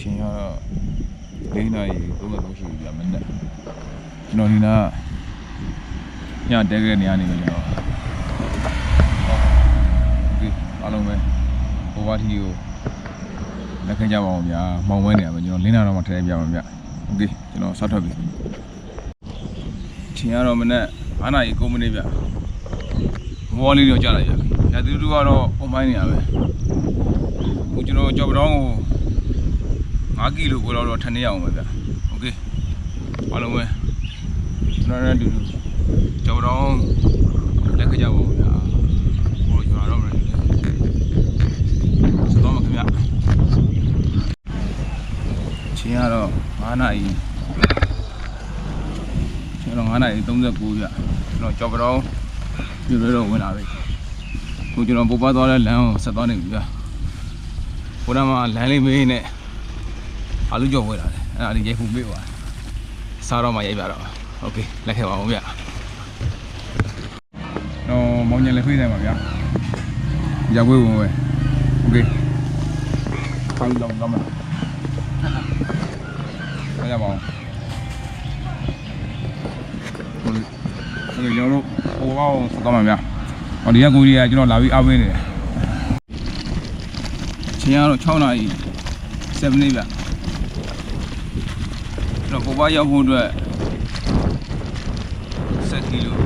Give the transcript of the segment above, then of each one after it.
ချိန်ကတော့၄နာရီ33ရှိပြီဗျာမနေ့ကျွန်တော်ဒီနာညတဲခဲ့နေရနေပြီကျွန်တော်ဒီအားလုံးပဲဘဝတီကိုလက်ခံကြပါအောင်ဗျာမောင်ဝဲနေရမယ်ကျွန်တော်၄နာရီတော့မှထည့်ပြပါမယ်ဗျာโอเคကျွန်တော်ဆောက်ထွက်ပြီချိန်ကတော့မနေ့9နာရီ9မိနစ်ဗျာဘောလေးတော့ကြာလာဗျာညတူတူကတော့အွန်ပိုင်းနေရပဲဟိုကျွန်တော်ကြော်ပတောင်းကို 5ကီလိုကိုတော့ထပ်နေရအောင်ပဲဗျာโอเคအားလုံးပဲကျွန်တော်လည်းအတူတူကြော်ပတောင်းလက်ခကြပါဦးဗျာဟိုကျွန်တော်တော့မရဘူးစတော့မခင်ဗျာချင်းကတော့9နာရီကျွန်တော်9နာရီ39ဗျာကျွန်တော်ကြော်ပတောင်းပြည့်လို့ဝင်လာပြီကိုကျွန်တော်ပုတ်ပါသွားတဲ့လမ်းကိုဆက်သွားနေပြီဗျာဘုရားမလမ်းလေးမေးနဲ့ အာလူကြော်ဝဲလာတယ်အဲ့ဒါလေးရိုက်ဖို့မေးသွားစားတော့မှရိုက်ပြတော့โอเคလက်ခဲ့ပါအောင်ဗျာတော့မောင်ညလည်းဖိနေပါဗျာရောက်ဝဲဝင်ဝဲโอเคကောင်းတော့တော့မှာဆက်ရပါအောင်ဟိုဒီကျွန်တော်တို့ဟိုဘောင်းဆက်တော့မှာဗျာဟောဒီကကိုကြီးကကျွန်တော်လာပြီးအားပေးနေတယ်ချင်းကတော့6နာရီ7မိနစ်ဗျ ကျွန်တော်ပေါ်ပါရောက်ဖို့အတွက်7ကီလို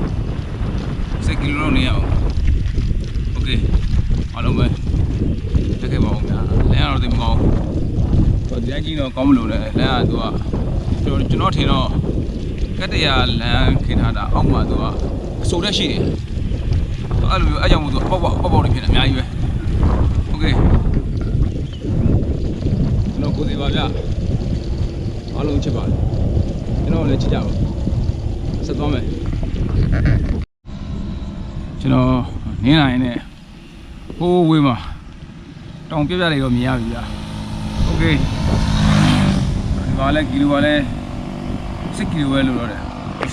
7ကီလိုတော့နေရအောင်โอเคအားလုံးပဲတက်ခဲ့ပါဦးဗျာလမ်းကတော့သိမကောင်းဘူးဒီအကြီးတော့ကောင်းမလို့လေလမ်းကသူကကျွန်တော်ကျွန်တော်ထင်တော့ကတ္တရာလမ်းခင်ထားတာအောက်မှာသူကအစိုးတက်ရှိတယ်အဲ့လိုမျိုးအဲ့ကြောင့်မို့သူအပေါက်ပေါက်အပေါက်ပေါက်တွေဖြစ်နေအများကြီးပဲโอเคကျွန်တော်ကိုယ်စီပါဗျာ အားလုံးချစ်ပါကျွန်တော်လည်းချစ်ကြပါဆက်သွားမယ်ကျွန်တော်နင်းလာရင်လည်းဟိုးဝေးမှာတောင်ပြပြတွေတော့မြင်ရပြီဗျာโอเคဒီပါလဲကီလိုပါလဲ6ကီလိုပဲလို့တော့တယ်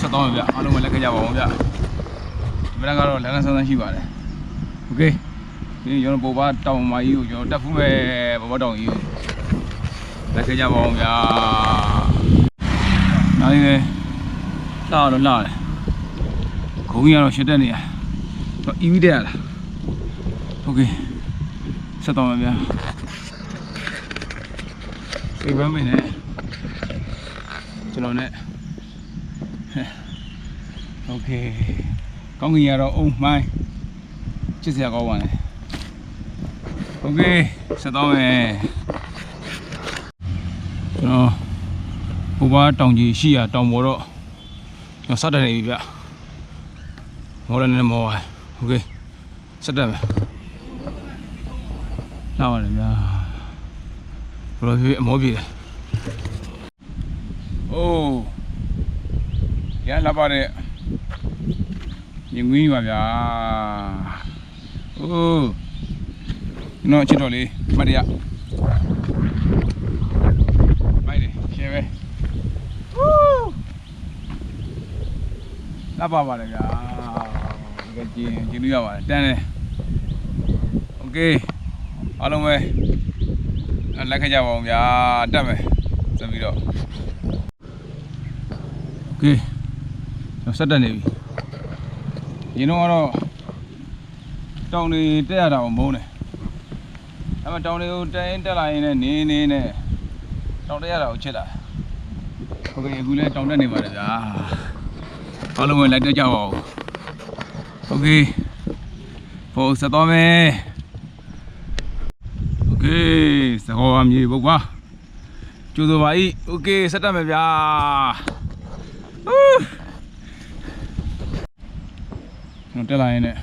ဆက်သွားမယ်ဗျာအားလုံးပဲလက်ခဲ့ကြပါအောင်ဗျာဒီဘက်ကတော့လမ်းကဆန်းဆန်းရှိပါတယ်โอเคဒီကျွန်တော်ပေါ်ပါတောင်မကြီးကိုကျွန်တော်တက်ဖူးမယ်ပေါ်ပါတောင်ကြီးကိုလက်ခဲ့ကြပါအောင်ဗျာ နိုင်လေလှတော့လှတယ်ခုံကြီးကတော့ရှစ်တက်နေရတော့အီးပြီးတက်ရလားโอเคဆက်တော့မယ်ဗျာဒီဘက်မင်းနဲ့ကျွန်တော်နဲ့โอเคကောင်းကင်ရတော့အုံမိုင်းချစ်စရာကောင်းပါလေโอเคဆက်တော့မယ်ကျွန်တော်ဟို ဘာတောင်ကြီးရှိရတောင်ပေါ်တော့ကျွန်တော်စတက်နေပြီဗျမော်ရနေမော်ပါโอเคဆက်တက်မယ်လာပါလေဗျာဘယ်လိုဖြစ်အမောပြေတယ်အိုးရလာပါတဲ့ညငွေးပါဗျာအိုးကျွန်တော်ချစ်တော်လေးမတ်ရ လာပါပါလေဗျာဒီကကျင်းကျင်းလို့ရပါတယ်တန်းတယ်โอเคအားလုံးပဲလက်ခကြပါအောင်ဗျာတက်မယ်ဆက်ပြီးတော့โอเคကျွန်တော်ဆက်တက်နေပြီရင်တော့ကတော့တောင်တွေတက်ရတာကိုမုန်းတယ်အဲ့မှာတောင်တွေကိုတက်ရင်တက်လာရင်လည်းနင်းနင်းနဲ့တောင်တက်ရတာကိုချစ်တာโอเคအခုလည်းတောင်တက်နေပါတယ်ဗျာ အားလုံးပဲလိုက်တက်ကြပါဦးโอเคပို့ဆက်သွားမယ်โอเคစကောအမြေပုတ်ပါကျိုးစိုးပါဤโอเคဆက်တက်မယ်ဗျာဟူးကျွန်တော်တက်လာရင်လည်း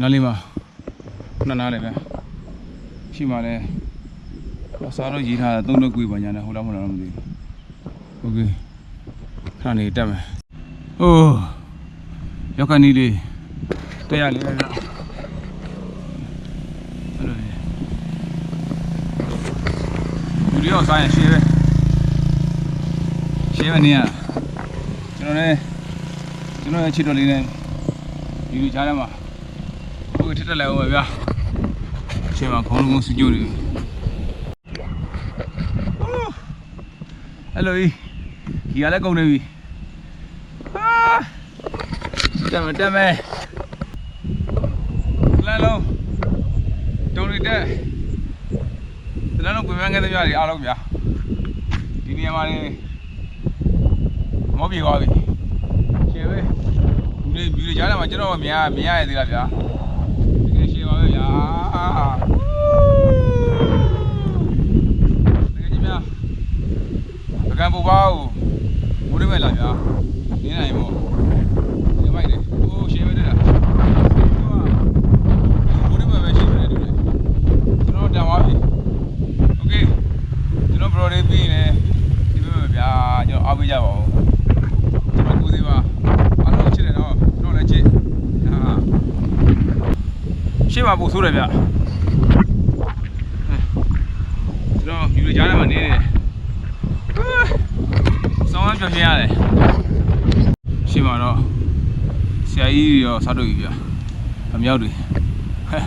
နားလေးမှာခဏနားလေးပဲရှိမှလည်းအစားတော့ရေးထားတာသုံးတော့ကွေးပါညာနဲ့ဟိုတော့မဟုတ်တော့မသိဘူးโอเคခဏနေတက်မယ် ဟိုးရောက်ခဏီးလေးတက်ရလေးပဲဗျာအဲ့လိုလေလူတွေရောစားရင်ရှင်းပဲရှင်းမနေရကျွန်တော်လည်းကျွန်တော်ရဲ့ချစ်တော်လေးနဲ့ဒီလိုကြားထဲမှာဘုရားထက်တက်လိုက်အောင်ပဲဗျာအချိန်မှာခေါင်းလုံးစုကြိုးနေပြီဟယ်လိုကြီးဒီကလည်းကုန်နေပြီဟာ တက်မယ်တက်မယ်လမ်းလုံးတုံးရီတက်လမ်းလုံးပြင်ပန်းခဲ့တဲ့ကြတွေအားလုံးဗျာဒီနေရာမှာနေမောပြေသွားပြီရှယ်ပဲဘူးလေးဘူးလေးကြားထဲမှာကျွန်တော်မြင်ရမြင်ရရသေးလားဗျာဒီကရှယ်ပါပဲဗျာတကယ်ကြီးများပကံပူပါဦးဘိုးရမဲ့လာဗျာနင်းနိုင်မို့ ရှင်းပါပူဆိုးတယ်ဗျကျွန်တော်ယူရကြားထဲမှာနေနေတယ်ဆောင်းဝမ်းပြောပြရတယ်ရှင်းပါတော့ဆရာကြီးတွေရောစားတော့ပြီဗျအမြောက်တွေဟဲ့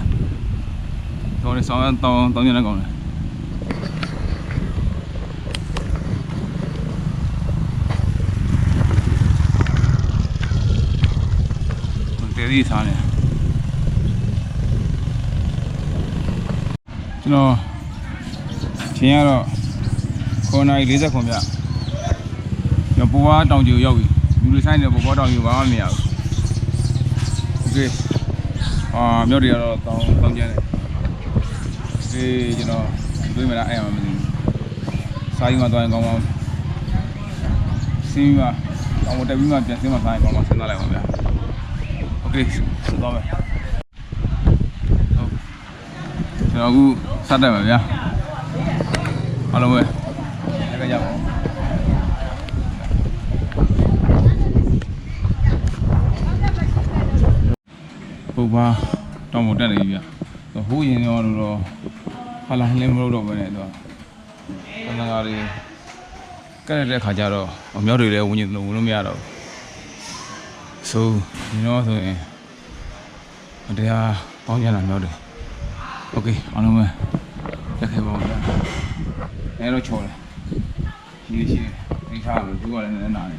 ကောင်းနေဆောင်းဝမ်းတောင်းတောင်းနေလည်းကောင်းတယ်တေးဒီစားနေ ကျွန်တော်ချင်းကတော့9နာရီ40ခွန်ဗျ ကျွန်တော်ပူပွားတောင်ကျူရောက်ပြီလူတွေဆိုင်နေပူပွားတောင်ကျူဘာမှမရဘူးโอเคအာမြောက်တွေကတော့တောင်းတောင်းကျန်တယ်ဒီကျွန်တော်တွေးမလားအဲ့မှာမသိဘူးစာရင်မှသွားရင်ကောင်းကောင်းစင်းမှာတောင်ဝတက်ပြီးမှပြန်စင်းမှာစားရင်ကောင်းကောင်းစဉ်းစားလိုက်ပါဗျာโอเคဆက်သွားမယ် ကျွန်တော်အခုစတက်မယ်ဗျာအားလုံးပဲလည်းကြပါဦးပုပ်ပါတောင်းမတက်နေပြီဗျဟိုးရင်ရောတော့ဟာလာလင်းမလို့တော့ပဲနဲ့တော့ခဏကားလေးကဲတဲ့ခါကျတော့အမြောက်တွေလည်းဝင်ရင်ဝင်လို့မရတော့ဘူးဆိုဒီတော့ဆိုရင်တရားပေါင်းကြတာမြောက်တယ် โอเคအားလုံးပဲတက်ခဲ့ပါဦးဗျအဲတော့ချော်တယ်ရှိရှိဒီခါလို့သူကလည်းနည်းနည်းနာနေ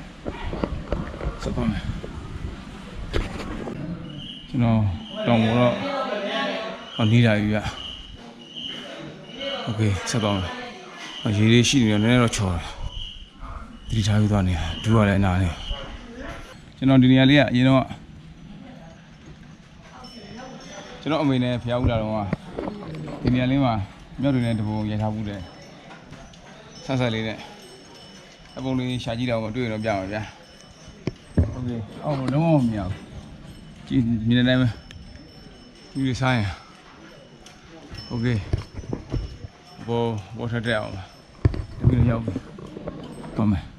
စပ်ပါမယ် ကျွန်တော်တောင်ပေါ်တော့ဟောနေတာပြီဗျโอเคဆက်သွားမယ်ဟောရေလေးရှိနေတော့နည်းနည်းတော့ချော်တယ်တတိထားပြီးသွားနေဒူးရလည်းအနာနေကျွန်တော်ဒီနေရာလေးကအရင်တော့ကျွန်တော်အမေနဲ့ဖျားဦးလာတော့က ဒီနေရာလေးမှာမြောက်တွေနဲ့တပုံရိုက်ထားဘူးတယ်ဆက်ဆက်လေးနဲ့အပုံလေးရှာကြည့်တော့မတွေ့ရင်တော့ပြပါဗျာโอเคအော်လုံးဝမမြင်အောင် ကြည့်မြင်နေတယ်မယ်ဒီလိုဆိုင်โอเคဘောဘောထက်တဲ့အောင်တမီးရောက်ပြီပါမယ်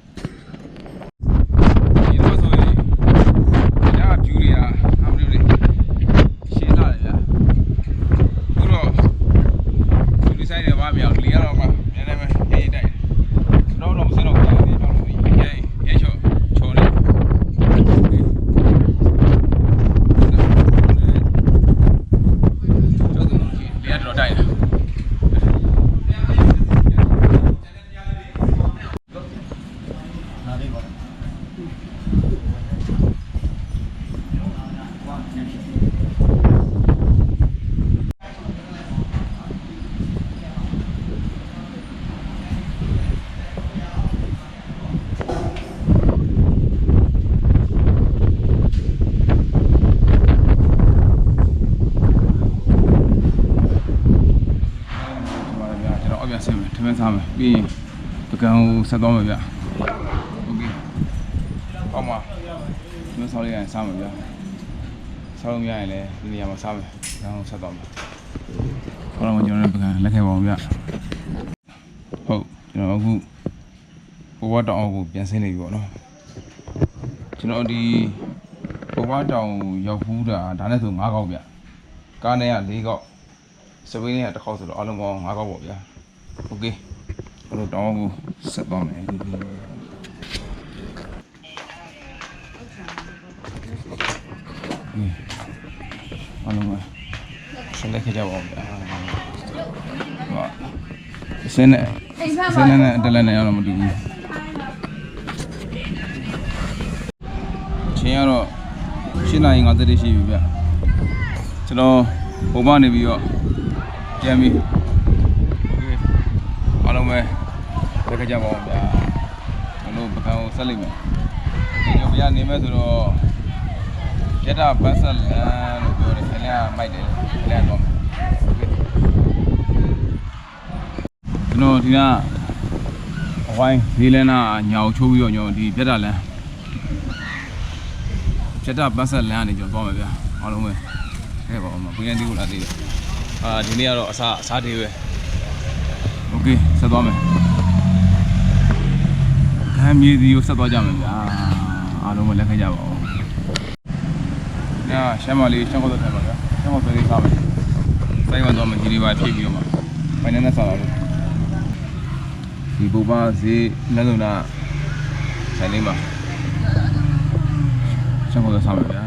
စားမယ်ပြီးရင်ပကံကိုဆက်သွားမယ်ဗျโอเคအောက်မှာမင်းဆောက်လိုက်ရင်စားမယ်ဗျဆောက်လို့မရရင်လည်းဒီနေရာမှာစားမယ်ဒါအောင်ဆက်သွားမယ်ခေါင်းတော့ကျွန်တော်လည်းပကံလက်ခဲ့ပါအောင်ဗျဟုတ်ကျွန်တော်အခုဘဝတောင်အောင်ကိုပြန်ဆင်းနေပြီပေါ့နော်ကျွန်တော်ဒီဘဝတောင်ရောက်ဖူးတာဒါနဲ့ဆို9កောက်ဗျကားနဲ့က4កောက် စပင်းလေးကတစ်ခေါက်ဆိုတော့အလုံးပေါင်း၅ခေါက်ပေါ့ဗျာโอเค အဲ့လိုတောင်းကိုဆက်သွားမယ်အလုံးပါဆက်လက်ခဲ့ကြပါဦးဗျာဟာအစင်းနဲ့အစင်းနဲ့တက်လက်နဲ့ရတော့မတူဘူးချင်းကတော့ရှင်းနိုင်ငါတည်းရှိပြီဗျကျွန်တော်ပုံမှန်နေပြီးတော့ပြန်ပြီး တက်ကြကြပါဦးဗျာကျွန်တော်ပကံကိုဆက်လိုက်မယ်ဒီလိုဗျာနေမဲ့ဆိုတော့ရတဘတ်ဆက်လန်လို့ပြောတယ်ခဏမိုက်တယ်ခဏတော့မယ်โอเคကျွန်တော်ဒီကအဝိုင်းဒီလန်းနာညာကိုချိုးပြီးတော့ညောဒီပြက်တာလန်း ကျက်တာပတ်ဆက်လမ်းကနေကျွန်တော်သွားမယ်ဗျာအားလုံးပဲခဲ့ပါဦးမဘီယန်တီကိုလာသေးတယ်အာဒီနေ့ကတော့အစားအစားသေးပဲโอเคဆက်သွားမယ် ဟန်မြေစီကိုဆက်သွားကြမယ်ဗျာအားလုံးမလက်ခဲ့ကြပါဘူး။ညာရှမ်းမလေးရှမ်းကောက်တော့ထိုင်ပါဗျာ။ရှမ်းကောက်ဆွဲလေးစားမယ်။စိုက်ဝင်တော့မကြီးလေးပါဖြည့်ပြီးတော့မှမိုင်းနဲ့စားလာလို့ဒီဘူပါဈေးလက်လုံနာဆိုင်လေးမှာရှမ်းကောက်တော့စားမယ်ဗျာ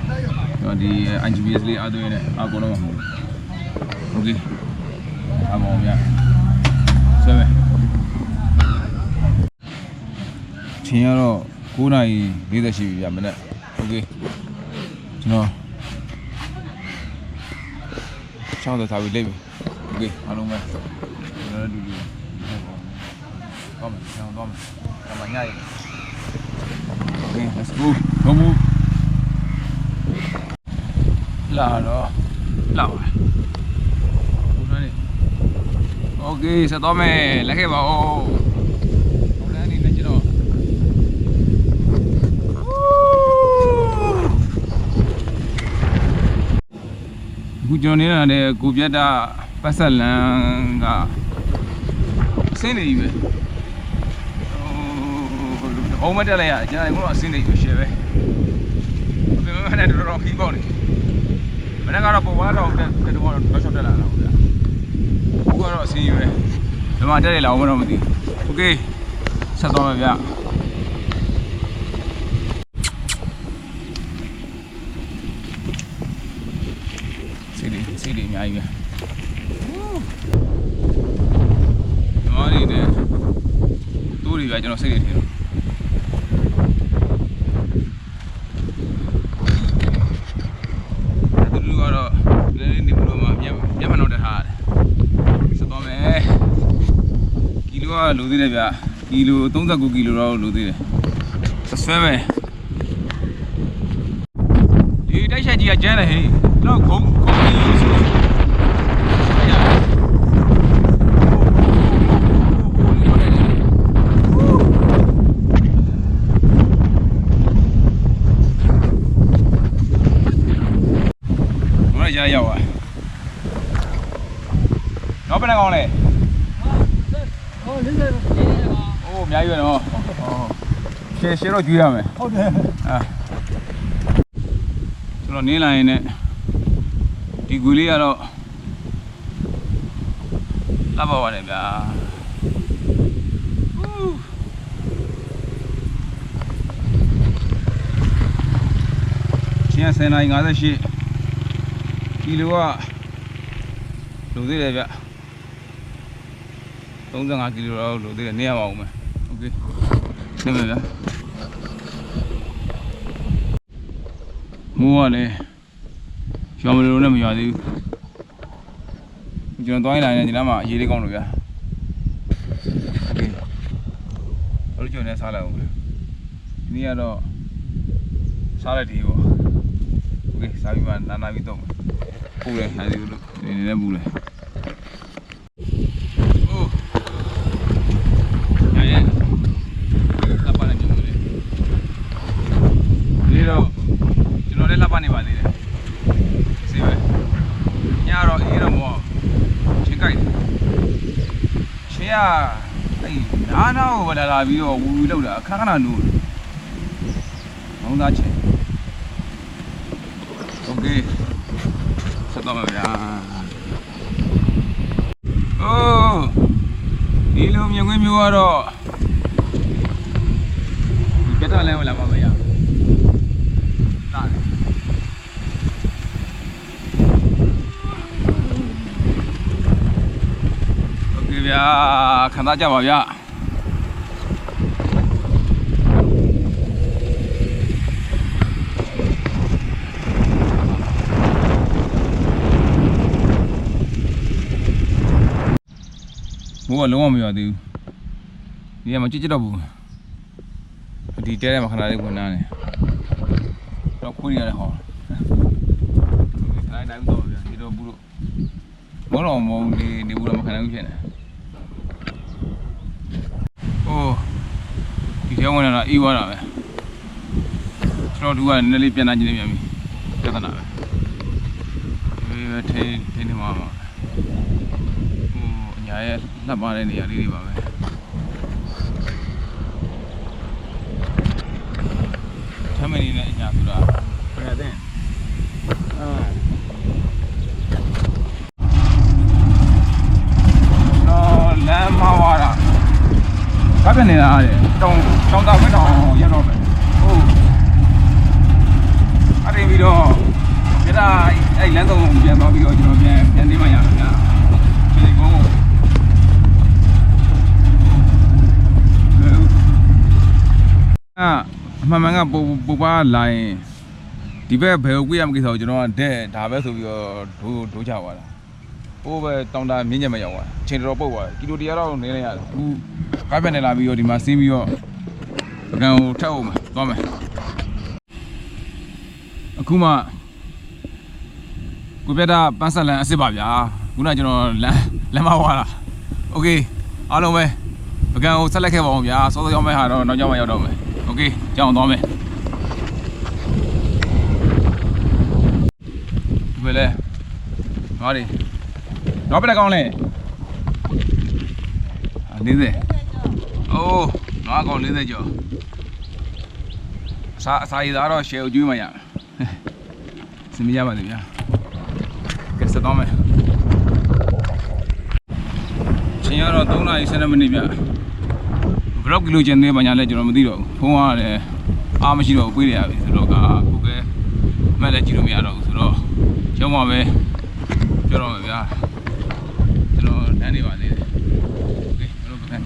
။တော့ဒီ NGBS လေးအားသွင်းနေအကုန်လုံးမှာဟုတ်။ Okay ။အားမောင်ဗျာ။ ချင်းရတော့9နာရီ40ရှိပြီဗျာမနေ့โอเคကျွန်တော်ချောင်းတော့စားပြီးလိမ့်မယ်โอเคအားလုံးပဲကျွန်တော်တို့လူလူတော့မယ်ကျွန်တော်တော့မယ်ဒါမှညရည် Okay, let's go. Go move. လာတော့လာပါဘုရားနေ Okay ဆက်တော့မယ်လက်ခဲ့ပါဦး အခုကျွန်တော်နေတာတဲ့ကိုပြတ်တာပတ်ဆက်လန်းကအစင်းနေပြီပဲဟိုအုံးမတက်လိုက်ရကျွန်တော်ကတော့အစင်းနေပြီရှယ်ပဲဘယ်မှာနဲ့တော်တော်ခီးပေါက်နေမနေ့ကတော့ပုံဝါတော့တက်တက်တော့တော့ချောက်တက်လာတာဗျာအခုကတော့အစင်းကြီးပဲဒီမှာတက်ရလာအောင်မတော့မသိဘူးโอเคဆက်သွားမယ်ဗျာ များကြီးပဲဒီမှာနေတယ်တူတွေပဲကျွန်တော်စိတ်တွေထင်တော့တူလူကတော့လည်းနေမလို့မှမျက်မျက်မှန်တော့တက်ထားရတယ်ဆက်သွားမယ်ကီလိုကလိုသေးတယ်ဗျကီလို39ကီလိုတော့လိုသေးတယ်ဆက်ဆွဲမယ်ဒီတိုက်ချက်ကြီးကကျန်းတယ်ဟေးတော့ခုံခုံကြီးဆိုအဲ့ရ ဘယ်ရရောက်อ่ะတော့ဘယ်နှကောင်လဲ ဟောလေးလေးလေးပါ အိုးအများကြီးပဲနော်ဟော ရှယ်ရှယ်တော့ကျွေးရမယ် ဟုတ်တယ် အာကျွန်တော်နင်းလာရင်ねဒီကွေလေးကတော့လာပါပါတယ်ဗျာဟူးချင်းစင်နိုင်58ကီလိုကလိုသေးတယ်ဗျ35ကီလိုတော့လိုသေးတယ်နေရပါဦးမယ်โอเคနေမယ်ဗျာ မိုးကလည်းရွာမလို့နဲ့မရွာသေးဘူးကျွန်တော်သွားရင်လာရင်ဒီနားမှာအရေးလေးကောင်းလို့ဗျာโอเคဘလို့ကျွန်တော်နဲ့စားလိုက်အောင်ဒီနေ့ကတော့စားလိုက်ဒီပေါ့โอเคစားပြီးမှနာနာပြီးတော့ပူတယ်ဟာဒီလိုနေနေပူတယ် ရအဲ့နားနားကိုလာလာပြီးတော့ဝူဝူလောက်တာအခါခဏနိုးတယ်။မောင်းသားချင်။ Okay ဆက်တော့မယ်ဗျာ။အိုးဒီလိုမြင်ခွင့်မျိုးကတော့ဒီပြတ်တာလဲဝင်လာမှာမရဘူး။ ဗျာခံစားကြပါဗျာမိုးကလုံးဝမရွာသေးဘူးဒီကမှကြစ်ကြတော့ဘူးဒီတဲထဲမှာခဏလေးဝင်နားနေတော့ခွေးရတဲ့ဟောတိုင်းတိုင်းတော့ဗျာဒီတော့ဘူးလို့မောတော့မောင်ဒီဒီဘူးတော့မခံနိုင်ဘူးဖြစ်နေ အိုးဒီထဲဝင်လာတာအေးသွားတာပဲကျွန်တော်တို့ကနည်းနည်းလေးပြန်လာကြည့်နေပြန်ပြီပြဿနာပဲဒီပဲထိထိနေမှာပါဟိုအညာရဲ့လှပ်ပါတဲ့နေရာလေးတွေပါပဲထမင်းနေနဲ့အညာဆိုတာဘယ်တဲ့အာနော်လမ်းမဝါတာဘာ ဖြစ်နေတာလဲတောင်တောင်တာဝင်းတောင်ရောက်တော့မယ်ဟုတ်အဲ့ဒီပြီးတော့ပြတာအဲ့လမ်းသုံးပြန်သွားပြီးတော့ကျွန်တော်ပြန်ပြန်နေမှရမယ်ဗျာဒီကုန်းအာအမှန်မှန်ကပူပူပါလာရင်ဒီဘက်ဘယ်ကိုကြည့်ရမကိစ္စကိုကျွန်တော်ကတဲ့ဒါပဲဆိုပြီးတော့ဒိုးဒိုးချသွားတာ ဟိုဘက်တောင်တာမြင့်ညက်မရောက်သွားအချိန်တော်တော်ပုတ်သွားကီလိုတရားတော့နေနေရတယ်အခုကားပြန်နေလာပြီးတော့ဒီမှာဆင်းပြီးတော့ပကံကိုထပ်အောင်မယ်သွားမယ်အခုမှကိုပြတာပန်းဆက်လန်အစ်စ်ပါဗျာခုနကကျွန်တော်လမ်းလမ်းမဝါတာโอเคအားလုံးပဲပကံကိုဆက်လက်ခဲ့ပါအောင်ဗျာစောစောရောက်မဲ့ဟာတော့နောက်ကြောင်မှရောက်တော့မယ်โอเคကြောင်သွားမယ် ဒီပဲလဲငါတွေ တော့ပြက်ကောင်းလဲအာ40အိုးငါကောင်40ကျော်အစာအစာရည်သားတော့ share ကိုကျွေးမှရမယ်စင်မရပါသေးဗျာကဲဆက်တော့မယ်ချိန်ရတော့3နာရီ7မိနစ်ဗျဘလော့ကီလိုကျန်သေးပါညာလဲကျွန်တော်မသိတော့ဘူးဖုန်းကလည်းအားမရှိတော့ဘူးပြေးရပြီဆိုတော့ကကိုကဲမက်လည်းကြည့်လို့မရတော့ဘူးဆိုတော့ကျောင်းမှာပဲပြောတော့မယ်ဗျာ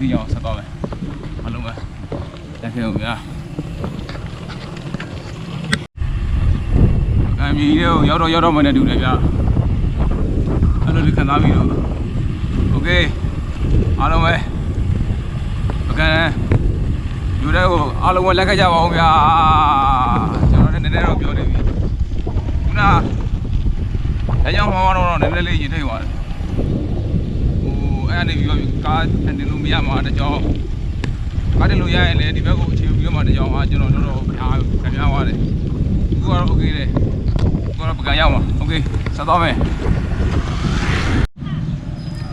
ကျွန်တော်ကန်တီးအောင်ဆက်သွားမယ်အားလုံးပဲလက်ခဲ့အောင်ဗျာအမီရောရောက်တော့ရောက်တော့မှလည်းတူတယ်ဗျာအဲ့လိုလေးခံစားပြီးတော့โอเคအားလုံးပဲပကံယူတဲ့ကိုအားလုံးပဲလက်ခဲ့ကြပါအောင်ဗျာကျွန်တော်လည်းနည်းနည်းတော့ပြောနေပြီခုနက အဲကြောင့်ဟောတော့နည်းနည်းလေးရင်ထိတ်သွားတယ်ဟို အဲ့ကနေပြီးတော့ကားဟန်ဒင်လို့မရမှာတကြောင်ကားတင်လို့ရရင်လည်းဒီဘက်ကိုအချိန်ပြီးတော့မှတကြောင်အားကျွန်တော်တော့အားခင်ဗျားသွားတယ်ခုကတော့ okay တယ်ခုကတော့ပကံရောက်မှာ okay ဆက်သွားမယ်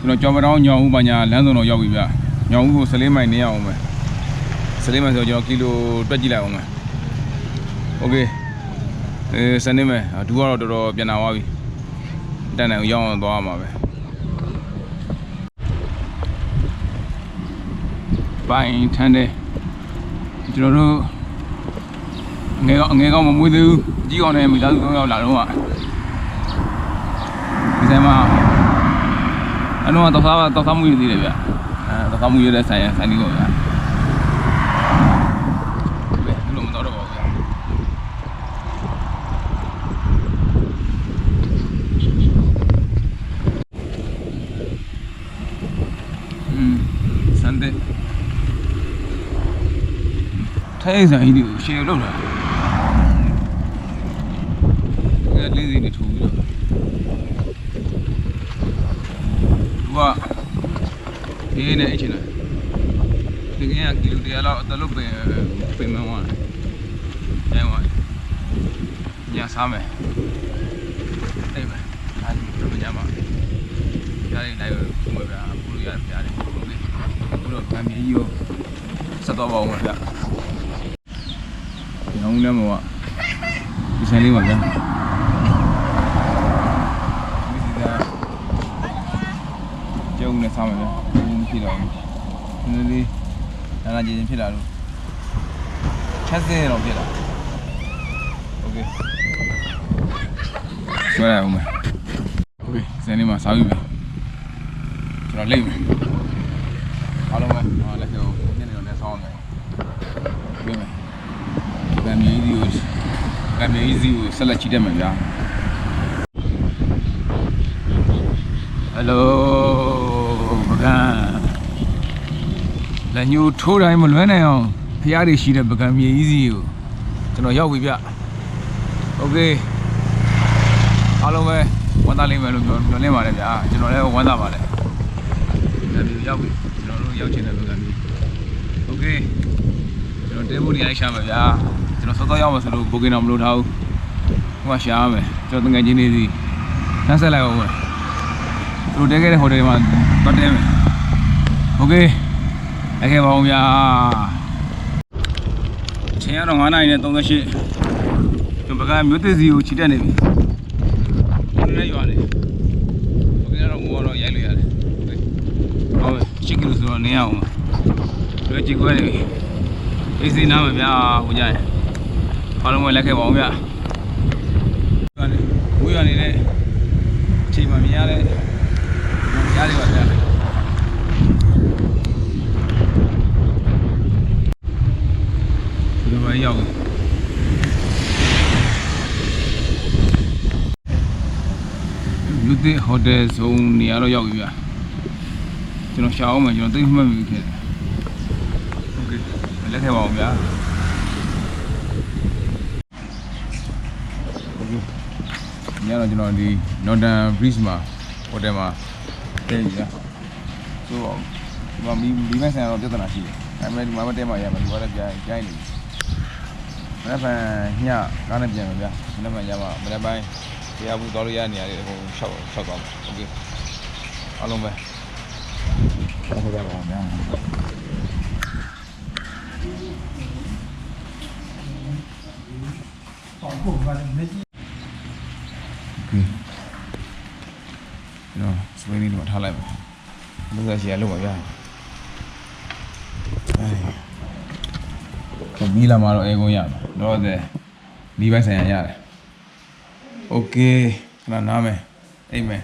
ကျွန်တော်ကြော်မတောင်းညောင်ဦးပါညာလမ်းစုံတော့ရောက်ပြီဗျညောင်ဦးကို14မိုင်နေရအောင်မယ်14မိုင်ဆိုတော့ကျွန်တော်ကီလိုတွက်ကြည့်လိုက်အောင်မယ် okay အဲစနေမယ်ဒူကတော့တော်တော်ပြန်လာသွားပြီတန်တန်ကိုရောက်အောင်သွားရမှာပဲ ဘိုင်းထန်းတယ်ကျွန်တော်တို့ငယ်ကောင်ငယ်ကောင်မမွေးသေးဘူးကြီးကောင်နဲ့မိသားစု၃ယောက်လာတော့ကဒီဆိုင်မှာအလုံးကတော့စားတော့စားမှုရသေးတယ်ဗျအဲတော့စားမှုရတဲ့ဆိုင်ဆိုင်လေးကိုဗျဘယ်လိုမတော်တော့ပါဘူးဗျอืมစန်တဲ့ ထိုင်းဆိုင်ဒီကိုရှယ်လောက်လာအဲ့လေးစီနေထူပြီးတော့သူကဒီနဲ့အချင်းလားဒီကနေ့ကီလိုတရားလောက်အတလို့ပင်ပင်မဝါအဲဝါညာစားမယ်အဲ့ပဲအားကြီးဘယ်မှာကြားရင်လိုက်ဝယ်ပြပူလို့ရတယ်ပြရတယ်ဟုတ်ကဲ့အခုတော့ဗမ်းမြေကြီးကိုဆက်တော့ပါအောင်ဗျ ဒီအောင်လည်းမဟုတ်ဒီဆိုင်လေးပါဗျာဒီစီကကျုံနဲ့စားမယ်ဗျာဘူးဖြစ်တော့ဘူးနည်းနည်းလေးနာနာကျင်ကျင်ဖြစ်လာလို့ချက်စင်းတော့ဖြစ်လာโอเคဆွဲရအောင်မယ်โอเคဆိုင်လေးမှာစားပြီပဲ ကျွန်တော်လိမ့်မယ်အားလုံးပဲ amazing ကိုဆက်လက်ကြည့်တတ်မှာဗျာ Hello ပကံလက်ညှိုးထိုးတိုင်းမလွဲနိုင်အောင်ဖျားတွေရှိတဲ့ပကံမြေကြီးစီကိုကျွန်တော်ရောက်ပြီဗျ Okay အားလုံးပဲဝမ်းသာလိမ့်မယ်လို့ပြောပြောလင်းပါတယ်ဗျာကျွန်တော်လည်းဝမ်းသာပါတယ်ပကံမြေရောက်ပြီကျွန်တော်တို့ရောက်ချင်တဲ့ပကံမြေ Okay ကျွန်တော်တဲမိုးနေလိုက်ရှာမှာဗျာ ကျွန်တော်စောစောရောက်မှဆိုလို့ဘိုကင်တော့မလို့ထားဘူးဟိုကရှာရမယ်ကျွန်တော်တငယ်ချင်းတွေစီနှက်ဆက်လိုက်အောင်ပဲသူတို့တဲခဲ့တဲ့ဟိုတယ်မှာတော့တဲမယ်โอเค လိုက်ခဲ့ပါဦးဗျာအချိန်ကတော့9နာရီနဲ့38ကျွန်ပကမြို့သစ်စီကိုခြိတက်နေပြီဒီနေ့ရွာနေโอเคတော့ဘောတော့ရိုက်လို့ရတယ်ဟုတ်ပြီချစ်ကလို့ဆိုတော့နေရအောင်လွယ်ကြည့်ခွဲနေပြီအေးစင်းနားမှာဗျာဟိုကြရင် အားလုံးပဲလက်ခဲ့ပါဦးဗျာရွာနေဝေးရွာနေတဲ့အချိန်မှမြင်ရတဲ့ကြားလေးပါဗျာ ဒီလိုပဲရောက်တယ်လူသစ်ဟိုတယ်ဆုံးနေရာတော့ရောက်ပြီဗျာကျွန်တော်ရှာအောင်မယ်ကျွန်တော်သိမှတ်မိခဲ့တယ်โอเคလက်ထဲပါအောင်ဗျာ ညတော့ကျွန်တော်ဒီ Northern Breeze မှာဟိုတယ်မှာတည်ပြီဗျာဆိုတော့ဒီမှာမီမီမဲ့ဆိုင်တော့ပြဿနာရှိတယ်ဒါပေမဲ့ဒီမှာမတဲမှာရမှာဒီကလည်းကြာကြာနေပြီ မနေ့ကညကားနဲ့ပြန်မယ်ဗျာမနေ့ကညမှာမနေ့ပိုင်းတရားဘူးသွားလို့ရနေရတယ်အကုန်ရှောက်ရှောက်သွားမယ်โอเคအားလုံးပဲဟုတ်ကဲ့ပါဗျာโอเคနော် green နော် swing လေးတော့ထားလိုက်ပါလုံးဝရှည်ရလုံးဝရအဲမီလာမှာတော့အဲကုန်ရပါတော့တယ်ဒီဘက်ဆိုင်ရရတယ် okay ခဏနားမယ်အိမ်မယ်